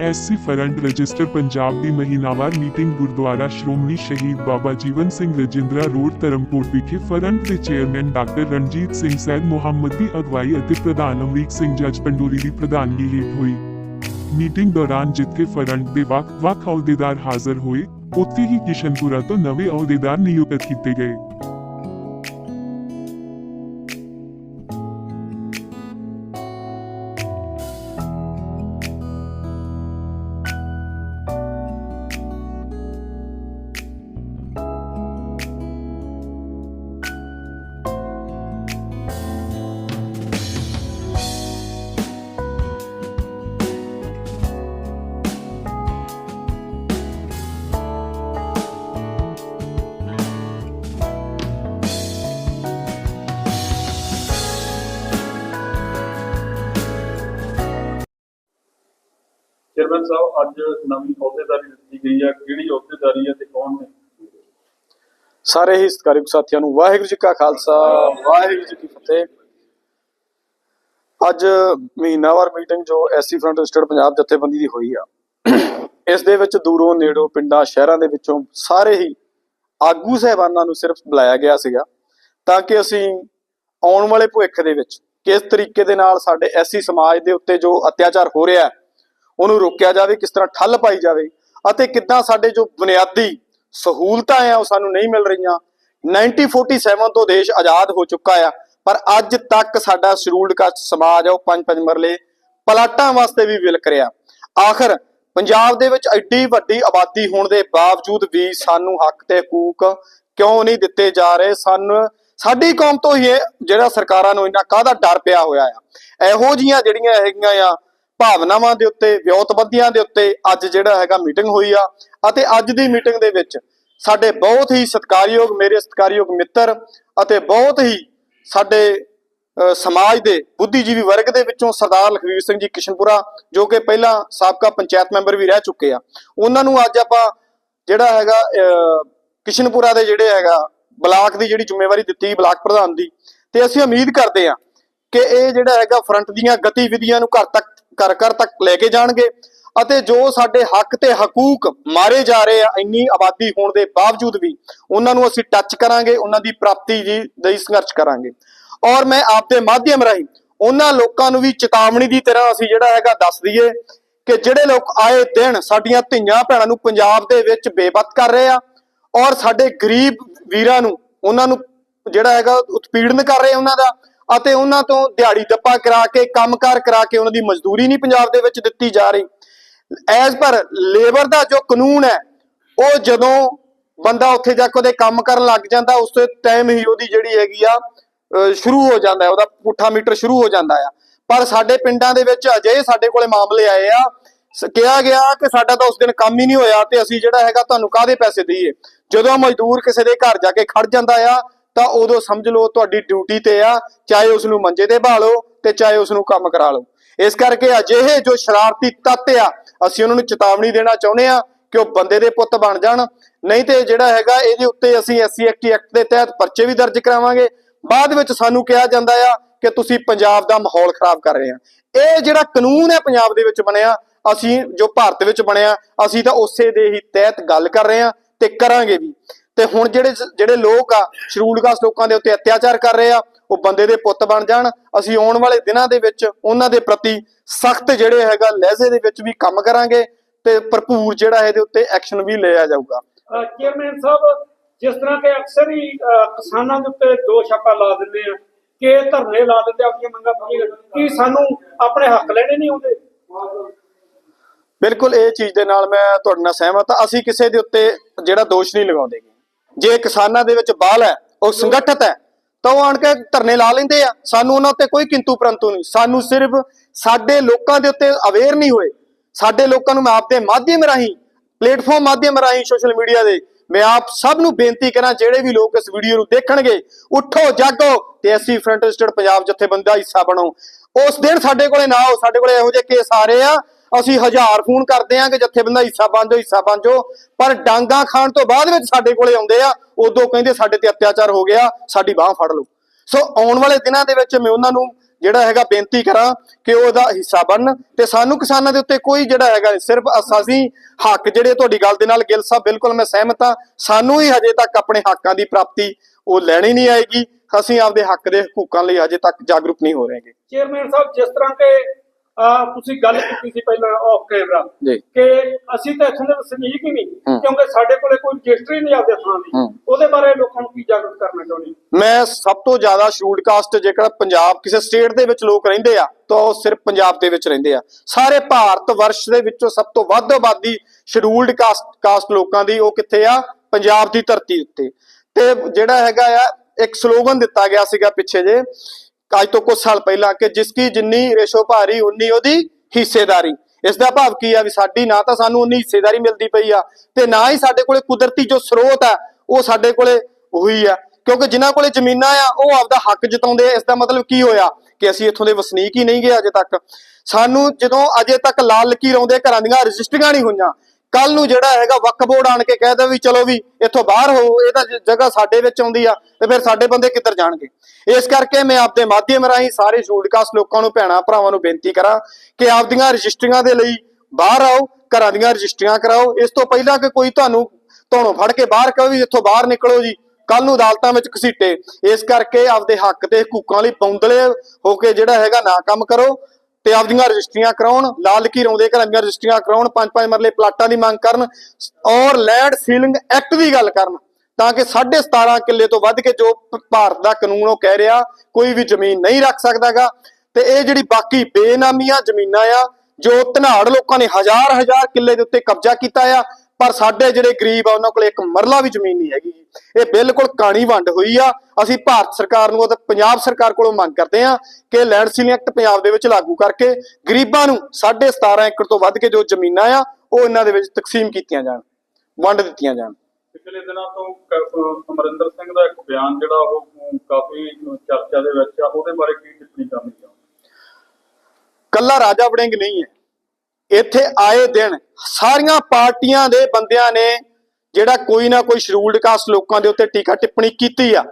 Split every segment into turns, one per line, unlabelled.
SC front register Punjab ਦੀ ਮਹੀਨਾਵਾਰ meeting Gurdwara Shiromani Shaheed Baba Jiwan Singh Rajindra road Dharamkot ਵਿਖੇ ਫਰੰਟ ਦੇ ਚੇਅਰਮੈਨ ਡਾਕਟਰ ਰਣਜੀਤ ਸਿੰਘ ਸੈਦ ਮੁਹੰਮਦ ਦੀ ਅਗਵਾਈ ਅਤੇ ਪ੍ਰਧਾਨ ਅਮਰੀਕ ਸਿੰਘ ਜੱਜ ਪੰਡੋਰੀ ਦੀ ਪ੍ਰਧਾਨਗੀ ਹੇਠ ਹੋਈ ਮੀਟਿੰਗ ਦੌਰਾਨ ਜਿੱਥੇ ਫਰੰਟ ਦੇ ਵੱਖ-ਵੱਖ ਅਹੁਦੇਦਾਰ ਹਾਜ਼ਰ ਹੋਏ ਉੱਥੇ ਹੀ ਕਿਸ਼ਨਪੁਰਾ ਤੋਂ ਨਵੇਂ ਅਹੁਦੇਦਾਰ ਨਿਯੁਕਤ ਕੀਤੇ ਗਏ
ਚੇਅਰਮੈਨ ਸਾਹਿਬ, ਅੱਜ ਨਵੀਂ ਅਹੁਦੇਦਾਰੀ ਦਿੱਤੀ ਗਈ ਹੈ। ਕਿਹੜੀ ਅਹੁਦੇਦਾਰੀ ਹੈ ਤੇ ਕੌਣ ਨੇ?
ਸਾਰੇ ਹੀ ਸਤਿਕਾਰਯੋਗ ਸਾਥੀਆਂ ਨੂੰ ਵਾਹਿਗੁਰੂ ਜੀ ਕਾ ਖਾਲਸਾ, ਵਾਹਿਗੁਰੂ ਜੀ ਕੀ ਫਤਿਹ। ਅੱਜ ਮਹੀਨਾਵਾਰ ਮੀਟਿੰਗ ਜੋ ਐਸਸੀ ਫਰੰਟ ਰਜਿਸਟਰਡ ਪੰਜਾਬ ਜਥੇਬੰਦੀ ਦੀ ਹੋਈ ਆ। ਇਸ ਦੇ ਵਿੱਚ ਦੂਰੋਂ ਨੇੜੋਂ ਪਿੰਡਾਂ, ਸ਼ਹਿਰਾਂ ਦੇ ਵਿੱਚੋਂ ਸਾਰੇ ਹੀ ਆਗੂ ਸਹਿਬਾਨਾਂ ਨੂੰ ਸਿਰਫ ਬੁਲਾਇਆ ਗਿਆ ਸੀਗਾ ਤਾਂ ਕਿ ਅਸੀਂ ਆਉਣ ਵਾਲੇ ਭਵਿੱਖ ਦੇ ਵਿੱਚ ਕਿਸ ਤਰੀਕੇ ਦੇ ਨਾਲ ਸਾਡੇ ਐਸਸੀ ਸਮਾਜ ਦੇ ਉੱਤੇ ਜੋ ਅਤਿਆਚਾਰ ਹੋ ਰਿਹਾ ਹੈ ਉਹਨੂੰ ਰੋਕਿਆ ਜਾਵੇ, ਕਿਸ ਤਰ੍ਹਾਂ ਠੱਲ ਪਾਈ ਜਾਵੇ ਅਤੇ ਕਿੱਦਾਂ ਸਾਡੇ ਜੋ ਬੁਨਿਆਦੀ ਸਹੂਲਤਾਂ ਆ, ਉਹ ਸਾਨੂੰ ਨਹੀਂ ਮਿਲ ਰਹੀਆਂ। 1947 ਤੋਂ ਦੇਸ਼ ਆਜ਼ਾਦ ਹੋ ਚੁੱਕਾ ਆ, ਪਰ ਅੱਜ ਤੱਕ ਸਾਡਾ ਸ਼ਡਿਊਲਡ ਕਾਸਟ ਸਮਾਜ ਆ, ਉਹ ਪੰਜ ਪੰਜ ਮਰਲੇ ਪਲਾਟਾਂ ਵਾਸਤੇ ਵੀ ਵਿਲਕ ਰਿਹਾ। ਆਖਰ ਪੰਜਾਬ ਦੇ ਵਿੱਚ ਐਡੀ ਵੱਡੀ ਆਬਾਦੀ ਹੋਣ ਦੇ ਬਾਵਜੂਦ ਵੀ ਸਾਨੂੰ ਹੱਕ ਤੇ ਹਕੂਕ ਕਿਉਂ ਨਹੀਂ ਦਿੱਤੇ ਜਾ ਰਹੇ? ਸਾਨੂੰ, ਸਾਡੀ ਕੌਮ ਤੋਂ ਹੀ ਇਹ ਜਿਹੜਾ ਸਰਕਾਰਾਂ ਨੂੰ ਇੰਨਾ ਕਾਹਦਾ ਡਰ ਪਿਆ ਹੋਇਆ ਆ? ਇਹੋ ਜੀਆਂ ਜਿਹੜੀਆਂ ਹੈਗੀਆਂ ਆ ਭਾਵਨਾਵਾਂ ਦੇ ਉੱਤੇ, ਵਿਉਂਤਬੰਦੀਆਂ ਦੇ ਉੱਤੇ ਅੱਜ ਜਿਹੜਾ ਹੈਗਾ ਮੀਟਿੰਗ ਹੋਈ ਆ। ਅਤੇ ਅੱਜ ਦੀ ਮੀਟਿੰਗ ਦੇ ਵਿੱਚ ਸਾਡੇ ਬਹੁਤ ਹੀ ਸਤਿਕਾਰਯੋਗ, ਮੇਰੇ ਸਤਿਕਾਰਯੋਗ ਮਿੱਤਰ ਅਤੇ ਬਹੁਤ ਹੀ ਸਾਡੇ ਸਮਾਜ ਦੇ ਬੁੱਧੀਜੀਵੀ ਵਰਗ ਦੇ ਵਿੱਚੋਂ ਸਰਦਾਰ ਲਖਵੀਰ ਸਿੰਘ ਜੀ ਕਿਸ਼ਨਪੁਰਾ, ਜੋ ਕਿ ਪਹਿਲਾਂ ਸਾਬਕਾ ਪੰਚਾਇਤ ਮੈਂਬਰ ਵੀ ਰਹਿ ਚੁੱਕੇ ਆ। ਉਹਨਾਂ ਨੂੰ ਅੱਜ ਆਪਾਂ ਜਿਹੜਾ ਹੈਗਾ ਕਿਸ਼ਨਪੁਰਾ ਦੇ ਜਿਹੜੇ ਹੈਗਾ, ਬਲਾਕ ਦੀ ਜਿਹੜੀ ਜ਼ਿੰਮੇਵਾਰੀ ਦਿੱਤੀ ਬਲਾਕ ਪ੍ਰਧਾਨ ਦੀ। ਤੇ ਅਸੀਂ ਉਮੀਦ ਕਰਦੇ ਆ ਕਿ ਇਹ ਜਿਹੜਾ ਹੈਗਾ ਫਰੰਟ ਦੀਆਂ ਗਤੀਵਿਧੀਆਂ ਨੂੰ ਘਰ ਤੱਕ ਘਰ ਘਰ ਤੱਕ ਲੈ ਕੇ ਜਾਣਗੇ ਅਤੇ ਜੋ ਸਾਡੇ ਹੱਕ ਤੇ ਹਕੂਕ ਮਾਰੇ ਜਾ ਰਹੇ ਆ, ਇੰਨੀ ਆਬਾਦੀ ਹੋਣ ਦੇ ਬਾਵਜੂਦ ਵੀ ਉਹਨਾਂ ਨੂੰ ਅਸੀਂ ਟੱਚ ਕਰਾਂਗੇ, ਉਹਨਾਂ ਦੀ ਪ੍ਰਾਪਤੀ ਜੀ ਲਈ ਸੰਘਰਸ਼ ਕਰਾਂਗੇ। ਔਰ ਮੈਂ ਆਪ ਦੇ ਮਾਧਿਅਮ ਰਾਹੀਂ ਉਹਨਾਂ ਲੋਕਾਂ ਨੂੰ ਵੀ ਚੇਤਾਵਨੀ ਦੀ ਤਰ੍ਹਾਂ ਅਸੀਂ ਜਿਹੜਾ ਹੈਗਾ ਦੱਸ ਦਈਏ ਕਿ ਜਿਹੜੇ ਲੋਕ ਆਏ ਦਿਨ ਸਾਡੀਆਂ ਧੀਆਂ ਭੈਣਾਂ ਨੂੰ ਪੰਜਾਬ ਦੇ ਵਿੱਚ ਬੇਪਤ ਕਰ ਰਹੇ ਆ ਔਰ ਸਾਡੇ ਗਰੀਬ ਵੀਰਾਂ ਨੂੰ, ਉਹਨਾਂ ਨੂੰ ਜਿਹੜਾ ਹੈਗਾ ਉਤਪੀੜਨ ਕਰ ਰਹੇ ਉਹਨਾਂ ਦਾ ਅਤੇ ਉਹਨਾਂ ਤੋਂ ਦਿਹਾੜੀ ਦੱਪਾ ਕਰਾ ਕੇ, ਕੰਮਕਾਰ ਕਰਾ ਕੇ ਉਹਨਾਂ ਦੀ ਮਜ਼ਦੂਰੀ ਨਹੀਂ ਪੰਜਾਬ ਦੇ ਵਿੱਚ ਦਿੱਤੀ ਜਾ ਰਹੀ। ਐਜ਼ ਪਰ ਲੇਬਰ ਦਾ ਜੋ ਕਾਨੂੰਨ ਹੈ, ਉਹ ਜਦੋਂ ਬੰਦਾ ਉੱਥੇ ਜਾ ਕੇ ਉਹਦੇ ਕੰਮ ਕਰਨ ਲੱਗ ਜਾਂਦਾ, ਉਸ ਤੋਂ ਟਾਈਮ ਹੀ ਉਹਦੀ ਜਿਹੜੀ ਹੈਗੀ ਆ ਸ਼ੁਰੂ ਹੋ ਜਾਂਦਾ ਹੈ, ਉਹਦਾ ਪੁੱਠਾ ਮੀਟਰ ਸ਼ੁਰੂ ਹੋ ਜਾਂਦਾ ਆ। ਪਰ ਸਾਡੇ ਪਿੰਡਾਂ ਦੇ ਵਿੱਚ ਅਜੇ ਸਾਡੇ ਕੋਲੇ ਮਾਮਲੇ ਆਏ ਆ। ਕਿਹਾ ਗਿਆ ਕਿ ਸਾਡਾ ਤਾਂ ਉਸ ਦਿਨ ਕੰਮ ਹੀ ਨਹੀਂ ਹੋਇਆ ਤੇ ਅਸੀਂ ਜਿਹੜਾ ਹੈਗਾ ਤੁਹਾਨੂੰ ਕਾਹਦੇ ਪੈਸੇ ਦਈਏ? ਜਦੋਂ ਮਜ਼ਦੂਰ ਕਿਸੇ ਦੇ ਘਰ ਜਾ ਕੇ ਖੜ ਜਾਂਦਾ ਆ ਤਾਂ ਉਦੋਂ ਸਮਝ ਲਓ ਤੁਹਾਡੀ ਡਿਊਟੀ ਤੇ ਆ, ਚਾਹੇ ਉਸ ਨੂੰ ਮੰਜੇ ਤੇ ਭਾਲੋ ਤੇ ਚਾਹੇ ਉਸ ਨੂੰ ਕੰਮ ਕਰਾ ਲਓ। ਇਸ ਕਰਕੇ ਅਜਿਹੇ ਜੋ ਸ਼ਰਾਰਤੀ ਤੱਤ ਆ, ਅਸੀਂ ਉਹਨਾਂ ਨੂੰ ਚੇਤਾਵਨੀ ਦੇਣਾ ਚਾਹੁੰਦੇ ਆ ਕਿ ਉਹ ਬੰਦੇ ਦੇ ਪੁੱਤ ਬਣ ਜਾਣ। ਨਹੀਂ ਤੇ ਜਿਹੜਾ ਹੈਗਾ ਇਹਦੇ ਉੱਤੇ ਅਸੀਂ ਐਸਸੀ ਐਕਟੀ ਐਕਟ ਦੇ ਤਹਿਤ ਪਰਚੇ ਵੀ ਦਰਜ ਕਰਾਵਾਂਗੇ। ਬਾਅਦ ਵਿੱਚ ਸਾਨੂੰ ਕਿਹਾ ਜਾਂਦਾ ਆ ਕਿ ਤੁਸੀਂ ਪੰਜਾਬ ਦਾ ਮਾਹੌਲ ਖਰਾਬ ਕਰ ਰਹੇ ਆ। ਇਹ ਜਿਹੜਾ ਕਾਨੂੰਨ ਹੈ ਪੰਜਾਬ ਦੇ ਵਿੱਚ ਬਣਿਆ, ਅਸੀਂ ਜੋ ਭਾਰਤ ਵਿੱਚ ਬਣਿਆ, ਅਸੀਂ ਤਾਂ ਉਸੇ ਦੇ ਹੀ ਤਹਿਤ ਗੱਲ ਕਰ ਰਹੇ ਆ ਤੇ ਕਰਾਂਗੇ ਵੀ। ਤੇ ਹੁਣ ਜਿਹੜੇ ਜਿਹੜੇ ਲੋਕ ਆ ਸ਼ਡਿਊਲਡ ਕਾਸਟ ਲੋਕਾਂ ਦੇ ਉੱਤੇ ਅਤਿਆਚਾਰ ਕਰ ਰਹੇ ਆ ਉਹ ਬੰਦੇ ਦੇ ਪੁੱਤ ਬਣ ਜਾਣ। ਅਸੀਂ ਆਉਣ ਵਾਲੇ ਦਿਨਾਂ ਦੇ ਵਿੱਚ ਉਹਨਾਂ ਦੇ ਪ੍ਰਤੀ ਸਖਤ ਜਿਹੜੇ ਹੈਗਾ ਲਹਿਜ਼ੇ ਦੇ ਵਿੱਚ ਵੀ ਕੰਮ ਕਰਾਂਗੇ ਤੇ ਭਰਪੂਰ ਜਿਹੜਾ ਇਹਦੇ ਉੱਤੇ ਐਕਸ਼ਨ ਵੀ ਲਿਆ ਜਾਊਗਾ।
ਚੇਅਰਮੈਨ ਸਾਹਿਬ ਜਿਸ ਤਰ੍ਹਾਂ ਕਿ ਅਕਸਰ ਹੀ ਕਿਸਾਨਾਂ ਦੇ ਉੱਤੇ ਦੋਸ਼ ਆਪਾਂ ਲਾ ਦਿੰਦੇ ਆ ਕਿ ਧਰਨੇ ਲਾ ਦਿੰਦੇ ਆ, ਆਪਣੀਆਂ ਮੰਗਾਂ ਪੂਰੀਆਂ ਕੀ ਸਾਨੂੰ ਆਪਣੇ ਹੱਕ ਲੈਣੇ ਨਹੀਂ ਆਉਂਦੇ?
ਬਿਲਕੁਲ ਇਹ ਚੀਜ਼ ਦੇ ਨਾਲ ਮੈਂ ਤੁਹਾਡੇ ਨਾਲ ਸਹਿਮਤ ਹਾਂ। ਅਸੀਂ ਕਿਸੇ ਦੇ ਉੱਤੇ ਜਿਹੜਾ ਦੋਸ਼ ਨਹੀਂ ਲਗਾਉਂਦੇ। ਜੇ ਕਿਸਾਨਾਂ ਦੇ ਵਿੱਚ ਬਾਲ ਹੈ, ਉਹ ਸੰਗਠਿਤ ਹੈ, ਤਾਂ ਉਹ ਆਣ ਕੇ ਧਰਨੇ ਲਾ ਲੈਂਦੇ ਆ। ਸਾਨੂੰ ਉਹਨਾਂ ਉੱਤੇ ਕੋਈ ਕਿੰਤੂ ਪਰੰਤੂ ਨਹੀਂ। ਸਾਨੂੰ ਸਿਰਫ ਸਾਡੇ ਲੋਕਾਂ ਦੇ ਉੱਤੇ ਅਵੇਅਰ ਨਹੀਂ ਹੋਏ। ਸਾਡੇ ਲੋਕਾਂ ਨੂੰ ਮੈਂ ਆਪ ਦੇ ਮਾਧਿਅਮ ਰਾਹੀਂ ਪਲੇਟਫਾਰਮ ਮਾਧਿਅਮ ਰਾਹੀਂ ਸੋਸ਼ਲ ਮੀਡੀਆ ਦੇ, ਮੈਂ ਆਪ ਸਭ ਨੂੰ ਬੇਨਤੀ ਕਰਾਂ, ਜਿਹੜੇ ਵੀ ਲੋਕ ਇਸ ਵੀਡੀਓ ਨੂੰ ਦੇਖਣਗੇ, ਉੱਠੋ, ਜਾਗੋ ਤੇ ਅਸੀਂ ਫਰੰਟ ਸਟੇਟ ਪੰਜਾਬ ਜਥੇਬੰਦੀ ਦਾ ਹਿੱਸਾ ਬਣੋ। ਉਸ ਦਿਨ ਸਾਡੇ ਕੋਲੇ ਨਾ ਆਓ, ਸਾਡੇ ਕੋਲੇ ਇਹੋ ਜਿਹੇ ਕੇਸ ਆ ਰਹੇ ਆ। ਅਸੀਂ ਹਜ਼ਾਰ ਫੋਨ ਕਰਦੇ ਆਂ ਕਿ ਜਥੇਬੰਦਾ ਹਿੱਸਾ ਬਣ ਜਾਓ ਹਿੱਸਾ ਬਣ ਜਾਓ ਪਰ ਡਾਂਗਾ ਖਾਣ ਤੋਂ ਬਾਅਦ ਵਿੱਚ ਸਾਡੇ ਕੋਲੇ ਆਉਂਦੇ ਆ, ਉਦੋਂ ਕਹਿੰਦੇ ਸਾਡੇ ਤੇ ਅਤਿਆਚਾਰ ਹੋ ਗਿਆ, ਸਾਡੀ ਬਾਹ ਫੜ ਲਓ। ਸੋ ਆਉਣ ਵਾਲੇ ਦਿਨਾਂ ਦੇ ਵਿੱਚ ਮੈਂ ਉਹਨਾਂ ਨੂੰ ਜਿਹੜਾ ਹੈਗਾ ਬੇਨਤੀ ਕਰਾਂ ਕਿ ਉਹਦਾ ਹਿੱਸਾ ਬਣਨ ਤੇ ਸਾਨੂੰ ਕਿਸਾਨਾਂ ਦੇ ਉੱਤੇ ਕੋਈ ਜਿਹੜਾ ਹੈਗਾ ਸਿਰਫ ਅਸੀਂ ਹੱਕ ਜਿਹੜੇ ਤੁਹਾਡੀ ਗੱਲ ਦੇ ਨਾਲ ਗਿੱਲ ਸਾਹਿਬ ਬਿਲਕੁਲ ਮੈਂ ਸਹਿਮਤ ਹਾਂ, ਸਾਨੂੰ ਹੀ ਹਜੇ ਤੱਕ ਆਪਣੇ ਹੱਕਾਂ ਦੀ ਪ੍ਰਾਪਤੀ ਉਹ ਲੈਣੀ ਨਹੀਂ ਆਏਗੀ, ਅਸੀਂ ਆਪਦੇ ਹੱਕ ਦੇ ਹਕੂਕਾਂ ਲਈ ਹਜੇ ਤੱਕ ਜਾਗਰੂਕ ਨਹੀਂ ਹੋ ਰਹੇਗੇ
ਚੇਅਰਮੈਨ ਸਾਹਿਬ, ਜਿਸ ਤਰ੍ਹਾਂ ਕਿ ਤੁਸੀਂ ਗੱਲ ਕੀਤੀ ਸੀ ਪਹਿਲਾਂ ਆਫ ਕੈਮਰਾ ਕਿ ਅਸੀਂ ਤਾਂ ਇੱਥੋਂ ਦੇ ਵਸਨੀਕ ਹੀ ਨਹੀਂ। ਕਿਉਂਕਿ ਸਾਡੇ ਕੋਲੇ ਕੋਈ ਰਜਿਸਟਰੀ ਨਹੀਂ ਆਪਦੇ ਥਾਂ ਦੀ। ਉਹਦੇ ਬਾਰੇ ਲੋਕਾਂ ਨੂੰ ਕੀ ਜਾਗਰੂਕ ਕਰਨਾ ਚਾਹੁੰਦੇ?
ਮੈਂ ਸਭ ਤੋਂ ਜ਼ਿਆਦਾ ਸ਼ਡਿਊਲਡ ਕਾਸਟ ਜੇਕਰ ਪੰਜਾਬ ਕਿਸੇ ਸਟੇਟ ਦੇ ਵਿੱਚ ਲੋਕ ਰਹਿੰਦੇ ਆ ਤਾਂ ਉਹ ਸਿਰਫ ਪੰਜਾਬ ਦੇ ਵਿੱਚ ਰਹਿੰਦੇ ਆ ਸਾਰੇ ਭਾਰਤ ਵਰਸ਼ ਦੇ ਵਿੱਚੋਂ ਸਭ ਤੋਂ ਵੱਧ ਆਬਾਦੀ ਸ਼ਡਿਊਲਡ ਕਾਸਟ ਕਾਸਟ ਲੋਕਾਂ ਦੀ ਉਹ ਕਿੱਥੇ ਆ ਪੰਜਾਬ ਦੀ ਧਰਤੀ ਉੱਤੇ ਤੇ ਜਿਹੜਾ ਹੈਗਾ ਆ ਇੱਕ ਸਲੋਗਨ ਦਿੱਤਾ ਗਿਆ ਸੀਗਾ ਪਿੱਛੇ ਜੇ ਅੱਜ ਤੋਂ ਕੁਝ ਸਾਲ ਪਹਿਲਾਂ ਕਿ ਜਿਸ ਕੀ ਜਿੰਨੀ ਰੇਸ਼ੋ ਭਾਰੀ, ਉਨੀ ਉਹਦੀ ਹਿੱਸੇਦਾਰੀ। ਇਸ ਦਾ ਭਾਵ ਕੀ ਆ ਵੀ ਸਾਡੀ ਨਾ ਤਾਂ ਸਾਨੂੰ ਉਨੀ ਹਿੱਸੇਦਾਰੀ ਮਿਲਦੀ ਪਈ ਆ ਤੇ ਨਾ ਹੀ ਸਾਡੇ ਕੋਲੇ ਕੁਦਰਤੀ ਜੋ ਸਰੋਤ ਆ, ਉਹ ਸਾਡੇ ਕੋਲੇ ਉਹੀ ਆ। ਕਿਉਂਕਿ ਜਿਨ੍ਹਾਂ ਕੋਲੇ ਜ਼ਮੀਨਾਂ ਆ, ਉਹ ਆਪਦਾ ਹੱਕ ਜਤਾਉਂਦੇ ਆ। ਇਸ ਦਾ ਮਤਲਬ ਕੀ ਹੋਇਆ ਕਿ ਅਸੀਂ ਇੱਥੋਂ ਦੇ ਵਸਨੀਕ ਹੀ ਨਹੀਂ ਗਏ ਅਜੇ ਤੱਕ। ਸਾਨੂੰ ਜਦੋਂ ਅਜੇ ਤੱਕ ਲਾਲ ਲਕੀਰ ਆਉਂਦੇ ਘਰਾਂ ਦੀਆਂ ਰਜਿਸਟਰੀਆਂ ਨਹੀਂ ਹੋਈਆਂ ਕੱਲ ਨੂੰ ਜਿਹੜਾ ਹੈਗਾ ਵਕਫ ਬੋਰਡ ਆਣ ਕੇ ਕਹਿ ਦੇ ਵੀ ਚਲੋ ਵੀ ਇੱਥੋਂ ਬਾਹਰ ਹੋ ਇਹ ਤਾਂ ਜਗ੍ਹਾ ਸਾਡੇ ਵਿੱਚ ਆਉਂਦੀ ਆ, ਤੇ ਫਿਰ ਸਾਡੇ ਬੰਦੇ ਕਿੱਧਰ ਜਾਣਗੇ? ਇਸ ਕਰਕੇ ਮੈਂ ਆਪਦੇ ਮਾਧਿਅਮ ਰਾਹੀਂ ਸਾਰੇ ਸ਼ੂਡਕਾਸ ਲੋਕਾਂ ਨੂੰ, ਭੈਣਾ ਭਰਾਵਾਂ ਨੂੰ ਬੇਨਤੀ ਕਰਾਂ ਕਿ ਆਪਦੀਆਂ ਰਜਿਸਟਰੀਆਂ ਦੇ ਲਈ ਬਾਹਰ ਆਓ, ਘਰਾਂ ਦੀਆਂ ਰਜਿਸਟਰੀਆਂ ਕਰਾਓ। ਇਸ ਤੋਂ ਪਹਿਲਾਂ ਕਿ ਕੋਈ ਤੁਹਾਨੂੰ ਤੁਹਾਨੂੰ ਫੜ ਕੇ ਬਾਹਰ ਕਹੇ ਵੀ ਇੱਥੋਂ ਬਾਹਰ ਨਿਕਲੋ ਜੀ ਕੱਲ ਨੂੰ ਅਦਾਲਤਾਂ ਵਿੱਚ ਘਸੀਟੇ। ਇਸ ਕਰਕੇ ਆਪਦੇ ਹੱਕ ਤੇ ਹਕੂਕਾਂ ਲਈ ਪੌਂਦਲੇ ਹੋ ਕੇ ਜਿਹੜਾ ਹੈਗਾ ਨਾ ਕੰਮ ਕਰੋ। ਤੇ ਆਪਦੀਆਂ ਰਜਿਸਟਰੀਆਂ ਕਰਾਉਣ, ਲਾਲ ਕੀ ਰੌਂਦੇ ਘਰਾਂ ਦੀਆਂ ਰਜਿਸਟਰੀਆਂ ਕਰਾਉਣ, ਪੰਜ ਪੰਜ ਮਰਲੇ ਪਲਾਟਾਂ ਦੀ ਮੰਗ ਕਰਨ ਔਰ ਲੈਂਡ ਸੀਲਿੰਗ ਐਕਟ ਦੀ ਗੱਲ ਕਰਨ ਤਾਂ ਕਿ 17.5 ਕਿੱਲੇ ਤੋਂ ਵੱਧ ਕੇ ਜੋ ਭਾਰਤ ਦਾ ਕਾਨੂੰਨ ਉਹ ਕਹਿ ਰਿਹਾ, ਕੋਈ ਵੀ ਜ਼ਮੀਨ ਨਹੀਂ ਰੱਖ ਸਕਦਾਗਾ। ਤੇ ਇਹ ਜਿਹੜੀ ਬਾਕੀ ਬੇਨਾਮੀਆਂ ਜ਼ਮੀਨਾਂ ਆ, ਜੋ ਧਨਾੜ ਲੋਕਾਂ ਨੇ ਹਜ਼ਾਰ ਹਜ਼ਾਰ ਕਿੱਲੇ ਦੇ ਉੱਤੇ ਕਬਜ਼ਾ ਕੀਤਾ ਆ ਪਰ ਸਾਡੇ ਜਿਹੜੇ ਗਰੀਬ ਆ ਉਹਨਾਂ ਕੋਲ ਇੱਕ ਮਰਲਾ ਵੀ ਜ਼ਮੀਨ ਨਹੀਂ ਹੈਗੀ ਇਹ ਬਿਲਕੁਲ ਕਾਣੀ ਵੰਡ ਹੋਈ ਆ। ਅਸੀਂ ਭਾਰਤ ਸਰਕਾਰ ਨੂੰ ਅਤੇ ਪੰਜਾਬ ਸਰਕਾਰ ਕੋਲੋਂ ਮੰਗ ਕਰਦੇ ਆ ਕਿ ਲੈਂਡ ਸੀਲਿੰਗ ਐਕਟ ਪੰਜਾਬ ਦੇ ਵਿੱਚ ਲਾਗੂ ਕਰਕੇ ਗਰੀਬਾਂ ਨੂੰ 17.5 ਏਕੜ ਤੋਂ ਵੱਧ ਕੇ ਜੋ ਜ਼ਮੀਨਾਂ ਆ ਉਹ ਇਹਨਾਂ ਦੇ ਵਿੱਚ ਤਕਸੀਮ ਕੀਤੀਆਂ ਜਾਣ ਵੰਡ ਦਿੱਤੀਆਂ ਜਾਣ।
ਪਿਛਲੇ ਦਿਨਾਂ ਤੋਂ ਅਮਰਿੰਦਰ ਸਿੰਘ ਦਾ ਇੱਕ ਬਿਆਨ ਜਿਹੜਾ ਉਹ ਕਾਫੀ ਚਰਚਾ ਦੇ ਵਿੱਚ ਆ ਉਹਦੇ ਬਾਰੇ ਕੀ ਟਿੱਪਣੀ ਕਰਨੀ ਚਾਹੁੰਦੇ
ਕੱਲਾ ਰਾਜਾ ਵੜਿੰਗ ਨਹੀਂ ਹੈ। ਇੱਥੇ ਆਏ ਦਿਨ ਸਾਰੀਆਂ ਪਾਰਟੀਆਂ ਦੇ ਬੰਦਿਆਂ ਨੇ ਜਿਹੜਾ ਕੋਈ ਨਾ ਕੋਈ ਸ਼ਡਿਊਲਡ ਕਾਸਟ ਲੋਕਾਂ ਦੇ ਉੱਤੇ ਟੀਕਾ ਟਿੱਪਣੀ ਕੀਤੀ ਆ।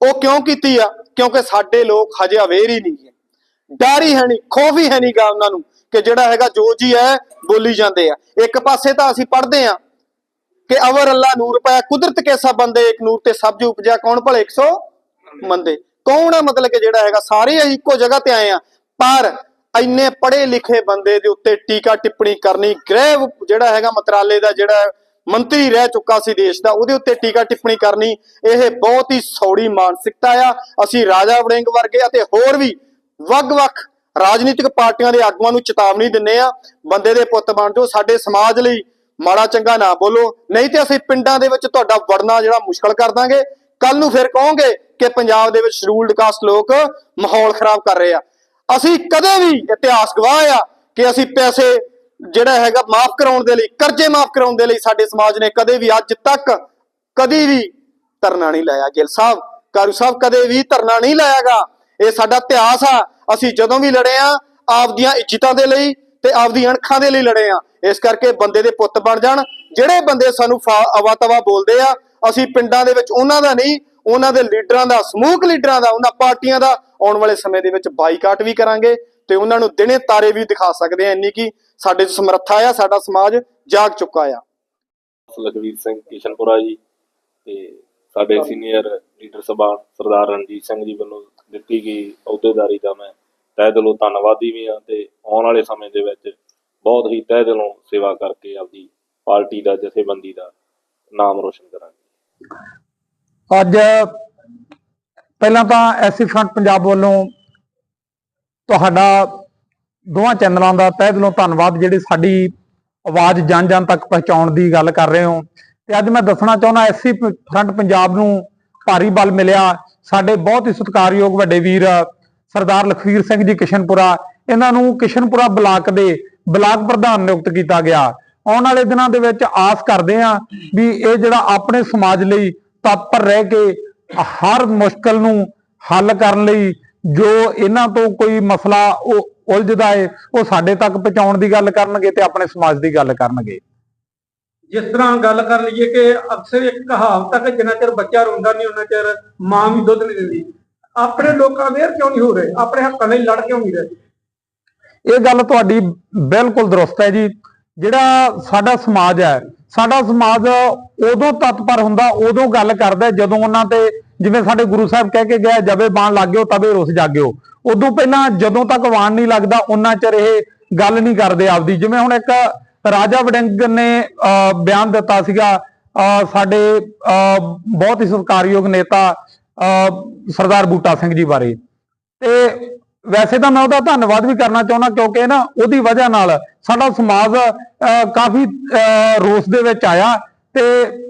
ਉਹ ਕਿਉਂ ਕੀਤੀ ਆ? ਕਿਉਂਕਿ ਸਾਡੇ ਲੋਕ ਹਜੇ ਅਵੇਰ ਹੀ ਨਹੀਂ ਹੈ। ਡਰ ਹੀ ਹੈ ਨਹੀਂ ਖੌਫ ਹੀ ਹੈ ਨਹੀਂ ਗਾ ਉਹਨਾਂ ਨੂੰ ਕਿ ਜਿਹੜਾ ਹੈਗਾ ਜੋ ਜੀ ਹੈ ਬੋਲੀ ਜਾਂਦੇ ਆ। ਇੱਕ ਪਾਸੇ ਤਾਂ ਅਸੀਂ ਪੜ੍ਹਦੇ ਆ ਕਿ ਅਵਰ ਅੱਲਾ ਨੂਰ ਪਾਇਆ ਕੁਦਰਤ ਕੇ ਸਭ ਬੰਦੇ ਇੱਕ ਨੂਰ ਤੇ ਸਭ ਜੋ ਉਪਜਿਆ ਕੌਣ ਭਲੇ 100 ਮੰਦੇ ਕੌਣ ਆ ਮਤਲਬ ਕਿ ਜਿਹੜਾ ਹੈਗਾ ਸਾਰੇ ਇੱਕੋ ਜਗ੍ਹਾ ਤੇ ਆਏ ਆ। ਪਰ ਇੰਨੇ ਪੜ੍ਹੇ ਲਿਖੇ ਬੰਦੇ ਦੇ ਉੱਤੇ ਟੀਕਾ ਟਿੱਪਣੀ ਕਰਨੀ, ਗ੍ਰਹਿ ਜਿਹੜਾ ਹੈਗਾ ਮੰਤਰਾਲੇ ਦਾ ਜਿਹੜਾ ਮੰਤਰੀ ਰਹਿ ਚੁੱਕਾ ਸੀ ਦੇਸ਼ ਦਾ, ਉਹਦੇ ਉੱਤੇ ਟੀਕਾ ਟਿੱਪਣੀ ਕਰਨੀ, ਇਹ ਬਹੁਤ ਹੀ ਸੌੜੀ ਮਾਨਸਿਕਤਾ ਆ। ਅਸੀਂ ਰਾਜਾ ਵੜਿੰਗ ਵਰਗੇ ਅਤੇ ਹੋਰ ਵੀ ਵੱਖ-ਵੱਖ ਰਾਜਨੀਤਿਕ ਪਾਰਟੀਆਂ ਦੇ ਆਗੂਆਂ ਨੂੰ ਚੇਤਾਵਨੀ ਦਿੰਨੇ ਆ, ਬੰਦੇ ਦੇ ਪੁੱਤ ਬਣ ਜਾਓ, ਸਾਡੇ ਸਮਾਜ ਲਈ ਮਾੜਾ ਚੰਗਾ ਨਾ ਬੋਲੋ, ਨਹੀਂ ਤੇ ਅਸੀਂ ਪਿੰਡਾਂ ਦੇ ਵਿੱਚ ਤੁਹਾਡਾ ਵੜਨਾ ਜਿਹੜਾ ਮੁਸ਼ਕਲ ਕਰ ਦਾਂਗੇ। ਕੱਲ ਨੂੰ ਫਿਰ ਕਹੋਗੇ ਕਿ ਪੰਜਾਬ ਦੇ ਵਿੱਚ ਸ਼ਡਿਊਲਡ ਕਾਸਟ ਲੋਕ ਮਾਹੌਲ ਖਰਾਬ ਕਰ ਰਹੇ ਆ। ਅਸੀਂ ਕਦੇ ਵੀ ਇਤਿਹਾਸ ਗਵਾਹ ਆ ਕਿ ਅਸੀਂ ਪੈਸੇ ਜਿਹੜਾ ਹੈਗਾ ਮਾਫ ਕਰਾਉਣ ਦੇ ਲਈ, ਕਰਜ਼ੇ ਮਾਫ ਕਰਾਉਣ ਦੇ ਲਈ ਸਾਡੇ ਸਮਾਜ ਨੇ ਕਦੇ ਵੀ ਅੱਜ ਤੱਕ ਕਦੀ ਵੀ ਧਰਨਾ ਨਹੀਂ ਲਾਇਆ। ਗਿੱਲ ਸਾਹਿਬ, ਕਾਰੂ ਸਾਹਿਬ ਕਦੇ ਵੀ ਧਰਨਾ ਨਹੀਂ ਲਾਇਆਗਾ। ਇਹ ਸਾਡਾ ਇਤਿਹਾਸ ਆ। ਅਸੀਂ ਜਦੋਂ ਵੀ ਲੜੇ ਆ, ਆਪਦੀਆਂ ਇੱਜ਼ਤਾਂ ਦੇ ਲਈ ਤੇ ਆਪਦੀ ਅਣਖਾਂ ਦੇ ਲਈ ਲੜੇ ਆ। ਇਸ ਕਰਕੇ ਬੰਦੇ ਦੇ ਪੁੱਤ ਬਣ ਜਾਣ। ਜਿਹੜੇ ਬੰਦੇ ਸਾਨੂੰ ਅਵਾ ਤਵਾ ਬੋਲਦੇ ਆ, ਅਸੀਂ ਪਿੰਡਾਂ ਦੇ ਵਿੱਚ ਉਹਨਾਂ ਦਾ ਨਹੀਂ ਉਹਨਾਂ ਦੇ ਲੀਡਰਾਂ ਦਾ ਸਮੂਹਕ ਲੀਡਰਾਂ ਦਾ, ਉਹਨਾਂ ਪਾਰਟੀਆਂ ਦਾ ਆਉਣ ਵਾਲੇ ਸਮੇਂ ਦੇ ਵਿੱਚ ਬਾਈਕਾਟ ਵੀ ਕਰਾਂਗੇ ਤੇ ਉਹਨਾਂ ਨੂੰ ਦਿਨੇ ਤਾਰੇ ਵੀ ਦਿਖਾ ਸਕਦੇ ਆ, ਇੰਨੀ ਕੀ ਸਾਡੇ 'ਚ ਸਮਰੱਥਾ ਆ, ਸਾਡਾ ਸਮਾਜ ਜਾਗ ਚੁੱਕਾ ਆ।
ਲਖਵੀਰ ਸਿੰਘ ਕਿਸ਼ਨਪੁਰਾ ਜੀ ਤੇ ਸਾਡੇ ਸੀਨੀਅਰ ਲੀਡਰ ਸਭਾ ਸਰਦਾਰ ਰਣਜੀਤ ਸਿੰਘ ਜੀ ਵੱਲੋਂ ਦਿੱਤੀ ਗਈ ਅਹੁਦੇਦਾਰੀ ਦਾ ਮੈਂ ਤਹਿ ਦਿਲੋਂ ਧੰਨਵਾਦੀ ਵੀ ਹਾਂ ਤੇ ਆਉਣ ਵਾਲੇ ਸਮੇਂ ਦੇ ਵਿੱਚ ਬਹੁਤ ਹੀ ਤਹਿ ਦਿਲੋਂ ਸੇਵਾ ਕਰਕੇ ਆਪਦੀ ਪਾਰਟੀ ਦਾ, ਜਥੇਬੰਦੀ ਦਾ ਨਾਮ ਰੋਸ਼ਨ ਕਰਾਂਗੇ।
ਅੱਜ ਪਹਿਲਾਂ ਤਾਂ ਐਸੀ ਫਰੰਟ ਪੰਜਾਬ ਵੱਲੋਂ ਤੁਹਾਡਾ ਦੋਵਾਂ ਚੈਨਲਾਂ ਦਾ ਤਹਿ ਦਿਲੋਂ ਧੰਨਵਾਦ, ਜਿਹੜੇ ਸਾਡੀ ਆਵਾਜ਼ ਜਨ ਜਨ ਤੱਕ ਪਹੁੰਚਾਉਣ ਦੀ ਗੱਲ ਕਰ ਰਹੇ ਹੋ। ਤੇ ਅੱਜ ਮੈਂ ਦੱਸਣਾ ਚਾਹੁੰਦਾ ਐਸੀ ਫਰੰਟ ਪੰਜਾਬ ਨੂੰ ਭਾਰੀ ਬਲ ਮਿਲਿਆ। ਸਾਡੇ ਬਹੁਤ ਹੀ ਸਤਿਕਾਰਯੋਗ ਵੱਡੇ ਵੀਰ ਸਰਦਾਰ ਲਖਵੀਰ ਸਿੰਘ ਜੀ ਕਿਸ਼ਨਪੁਰਾ, ਇਹਨਾਂ ਨੂੰ ਕਿਸ਼ਨਪੁਰਾ ਬਲਾਕ ਦੇ ਬਲਾਕ ਪ੍ਰਧਾਨ ਨਿਯੁਕਤ ਕੀਤਾ ਗਿਆ। ਆਉਣ ਵਾਲੇ ਦਿਨਾਂ ਦੇ ਵਿੱਚ ਆਸ ਕਰਦੇ ਹਾਂ ਵੀ ਇਹ ਜਿਹੜਾ ਆਪਣੇ ਸਮਾਜ ਲਈ ਤਤਪਰ ਰਹਿ ਕੇ ਹਰ ਮੁਸ਼ਕਲ ਨੂੰ ਹੱਲ ਕਰਨ ਲਈ ਜੋ ਇਹਨਾਂ ਤੋਂ ਕੋਈ ਮਸਲਾ ਉਹ ਉਲਝਦਾ ਏ ਉਹ ਸਾਡੇ ਤੱਕ ਪਹੁੰਚਾਉਣ ਦੀ ਗੱਲ ਕਰਨਗੇ ਤੇ ਆਪਣੇ ਸਮਾਜ ਦੀ ਗੱਲ ਕਰਨਗੇ।
ਜਿਸ ਤਰ੍ਹਾਂ ਗੱਲ ਕਰ ਲਈਏ ਕਿ ਅਕਸਰ ਇੱਕ ਕਹਾਵਤ ਹੈ ਕਿ ਜਿੰਨਾ ਚਿਰ ਬੱਚਾ ਰੋਂਦਾ ਨਹੀਂ ਉਹਨਾਂ ਚਿਰ ਮਾਂ ਵੀ ਦੁੱਧ ਨਹੀਂ ਦਿੰਦੀ। ਆਪਣੇ ਲੋਕਾਂ ਅਵੇਅਰ ਕਿਉਂ ਨਹੀਂ ਹੋ ਰਹੇ? ਆਪਣੇ ਹੱਕਾਂ ਲਈ ਲੜ ਕਿਉਂ ਨਹੀਂ ਰਹੇ?
ਇਹ ਗੱਲ ਤੁਹਾਡੀ ਬਿਲਕੁਲ ਦਰੁਸਤ ਹੈ ਜੀ। ਜਿਹੜਾ ਸਾਡਾ ਸਮਾਜ ਹੈ ਸਾਡਾ ਸਮਾਜ ਉਦੋਂ ਤਤਪਰ ਹੁੰਦਾ ਉਦੋਂ ਗੱਲ ਕਰਦਾ ਜਦੋਂ ਉਹਨਾਂ ਤੇ ਜਿਵੇਂ ਸਾਡੇ ਗੁਰੂ ਸਾਹਿਬ ਕਹਿ ਕੇ ਗਏ ਜਵੇ ਬਾਣ ਲੱਗਿਓ ਤਵੇ ਰੁੱਸ ਜਾਗਿਓ। ਉਦੋਂ ਪਹਿਲਾਂ ਜਦੋਂ ਤੱਕ ਵਾਣ ਨਹੀਂ ਲੱਗਦਾ ਉਹਨਾਂ ਚਿਰ ਇਹ ਗੱਲ ਨਹੀਂ ਕਰਦੇ ਆਪਦੀ। ਜਿਵੇਂ ਹੁਣ ਇੱਕ ਰਾਜਾ ਵੜਿੰਗ ਨੇ ਅਹ, ਬਿਆਨ ਦਿੱਤਾ ਸੀਗਾ ਅਹ, ਸਾਡੇ ਅਹ, ਬਹੁਤ ਹੀ ਸਤਿਕਾਰਯੋਗ ਨੇਤਾ ਅਹ, ਸਰਦਾਰ ਬੂਟਾ ਸਿੰਘ ਜੀ ਬਾਰੇ। ਤੇ ਵੈਸੇ ਤਾਂ ਮੈਂ ਉਹਦਾ ਧੰਨਵਾਦ ਵੀ ਕਰਨਾ ਚਾਹੁੰਦਾ ਕਿਉਂਕਿ ਨਾ ਉਹਦੀ ਵਜ੍ਹਾ ਨਾਲ ਸਾਡਾ ਸਮਾਜ ਅਹ, ਕਾਫੀ ਅਹ, ਰੋਸ ਦੇ ਵਿੱਚ ਆਇਆ ਤੇ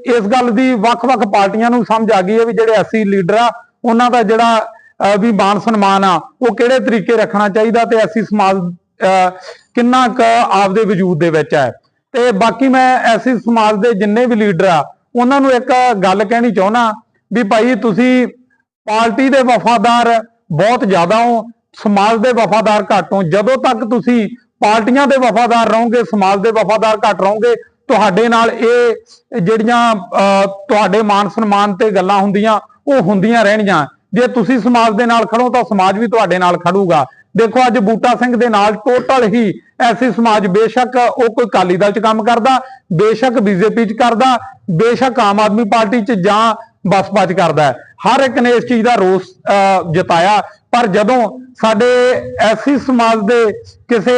ਇਸ ਗੱਲ ਦੀ ਵੱਖ-ਵੱਖ ਪਾਰਟੀਆਂ ਨੂੰ ਸਮਝ ਆ ਗਈ ਹੈ ਵੀ ਜਿਹੜੇ ਅਸੀਂ ਲੀਡਰ ਆ ਉਹਨਾਂ ਦਾ ਜਿਹੜਾ ਵੀ ਮਾਨ ਸਨਮਾਨ ਆ ਉਹ ਕਿਹੜੇ ਤਰੀਕੇ ਰੱਖਣਾ ਚਾਹੀਦਾ ਤੇ ਅਸੀਂ ਸਮਾਜ ਅਹ, ਕਿੰਨਾ ਕੁ ਆਪਦੇ ਵਜੂਦ ਦੇ ਵਿੱਚ ਹੈ। ਤੇ ਬਾਕੀ ਮੈਂ ਐਸੀ ਸਮਾਜ ਦੇ ਜਿੰਨੇ ਵੀ ਲੀਡਰ ਆ ਉਹਨਾਂ ਨੂੰ ਇੱਕ ਗੱਲ ਕਹਿਣੀ ਚਾਹੁੰਦਾ ਵੀ ਭਾਈ ਤੁਸੀਂ ਪਾਰਟੀ ਦੇ ਵਫਾਦਾਰ ਬਹੁਤ ਜ਼ਿਆਦਾ ਹੋ ਸਮਾਜ ਦੇ ਵਫਾਦਾਰ ਘੱਟ ਹੋ। ਜਦੋਂ ਤੱਕ ਤੁਸੀਂ ਪਾਰਟੀਆਂ ਦੇ ਵਫਾਦਾਰ ਰਹੋਗੇ ਸਮਾਜ ਦੇ ਵਫਾਦਾਰ ਘੱਟ ਰਹੋਗੇ ਤੁਹਾਡੇ ਨਾਲ ਇਹ ਜਿਹੜੀਆਂ ਅਹ, ਤੁਹਾਡੇ ਮਾਨ ਸਨਮਾਨ ਤੇ ਗੱਲਾਂ ਹੁੰਦੀਆਂ ਉਹ ਹੁੰਦੀਆਂ ਰਹਿਣਗੀਆਂ ਜੇ ਤੁਸੀਂ ਸਮਾਜ ਦੇ ਨਾਲ ਖੜੋ ਤਾਂ ਸਮਾਜ ਵੀ ਤੁਹਾਡੇ ਨਾਲ ਖੜੂਗਾ। ਦੇਖੋ ਅੱਜ ਬੂਟਾ ਸਿੰਘ ਦੇ ਨਾਲ ਟੋਟਲ ਹੀ ਐਸੀ ਸਮਾਜ ਬੇਸ਼ੱਕ ਉਹ ਕੋਈ ਕਾਲੀ ਦਲ ਚ ਕੰਮ ਕਰਦਾ ਬੇਸ਼ੱਕ ਬੀਜੇਪੀ ਚ ਕਰਦਾ ਬੇਸ਼ੱਕ ਆਮ ਆਦਮੀ ਪਾਰਟੀ ਚ ਜਾਂ ਬਸਪਾ ਚ ਕਰਦਾ। ਹਰ ਇੱਕ ਨੇ ਇਸ ਚੀਜ਼ ਦਾ ਰੋਸ ਅਹ, ਜਤਾਇਆ। ਪਰ ਜਦੋਂ ਸਾਡੇ ਐਸੀ ਸਮਾਜ ਦੇ ਕਿਸੇ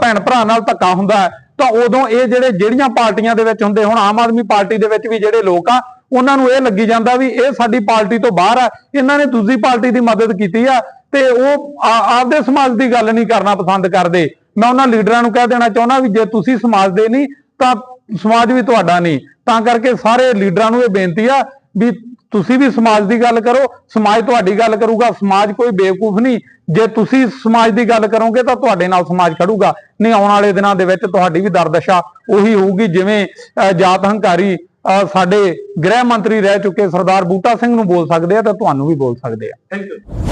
ਭੈਣ ਭਰਾ ਨਾਲ ਧੱਕਾ ਹੁੰਦਾ ਤਾਂ ਉਦੋਂ ਇਹ ਜਿਹੜੇ, ਜਿਹੜੀਆਂ ਪਾਰਟੀਆਂ ਦੇ ਵਿੱਚ ਹੁੰਦੇ, ਹੁਣ ਆਮ ਆਦਮੀ ਪਾਰਟੀ ਦੇ ਵਿੱਚ ਵੀ ਜਿਹੜੇ ਲੋਕ ਆ, ਉਹਨਾਂ ਨੂੰ ਇਹ ਲੱਗੀ ਜਾਂਦਾ ਵੀ ਇਹ ਸਾਡੀ ਪਾਰਟੀ ਤੋਂ ਬਾਹਰ ਆ, ਇਹਨਾਂ ਨੇ ਦੂਜੀ ਪਾਰਟੀ ਦੀ ਮਦਦ ਕੀਤੀ ਆ, ਤੇ ਉਹ ਆਪਦੇ ਸਮਾਜ ਦੀ ਗੱਲ ਨਹੀਂ ਕਰਨਾ ਪਸੰਦ ਕਰਦੇ। ਮੈਂ ਉਹਨਾਂ ਲੀਡਰਾਂ ਨੂੰ ਕਹਿ ਦੇਣਾ ਚਾਹੁੰਦਾ ਵੀ ਜੇ ਤੁਸੀਂ ਸਮਾਜ ਦੇ ਨਹੀਂ, ਤਾਂ ਸਮਾਜ ਵੀ ਤੁਹਾਡਾ ਨਹੀਂ। ਤਾਂ ਕਰਕੇ ਸਾਰੇ ਲੀਡਰਾਂ ਨੂੰ ਇਹ ਬੇਨਤੀ ਆ ਵੀ ਤੁਸੀਂ ਵੀ ਸਮਾਜ ਦੀ ਗੱਲ ਕਰੋ ਸਮਾਜ ਤੁਹਾਡੀ ਗੱਲ ਕਰੂਗਾ ਸਮਾਜ ਕੋਈ ਬੇਵਕੂਫ ਨਹੀਂ। ਜੇ ਤੁਸੀਂ ਸਮਾਜ ਦੀ ਗੱਲ ਕਰੋਗੇ ਤਾਂ ਤੁਹਾਡੇ ਨਾਲ ਸਮਾਜ ਖੜੂਗਾ। ਨਹੀਂ ਆਉਣ ਵਾਲੇ ਦਿਨਾਂ ਦੇ ਵਿੱਚ ਤੁਹਾਡੀ ਵੀ ਦਰਦਸ਼ਾ ਉਹੀ ਹੋਊਗੀ ਜਿਵੇਂ ਅਹ, ਜਾਤ ਹੰਕਾਰੀ ਅਹ, ਸਾਡੇ ਗ੍ਰਹਿ ਮੰਤਰੀ ਰਹਿ ਚੁੱਕੇ ਸਰਦਾਰ ਬੂਟਾ ਸਿੰਘ ਨੂੰ ਬੋਲ ਸਕਦੇ ਆ ਤਾਂ ਤੁਹਾਨੂੰ ਵੀ ਬੋਲ ਸਕਦੇ ਆ।
Thank you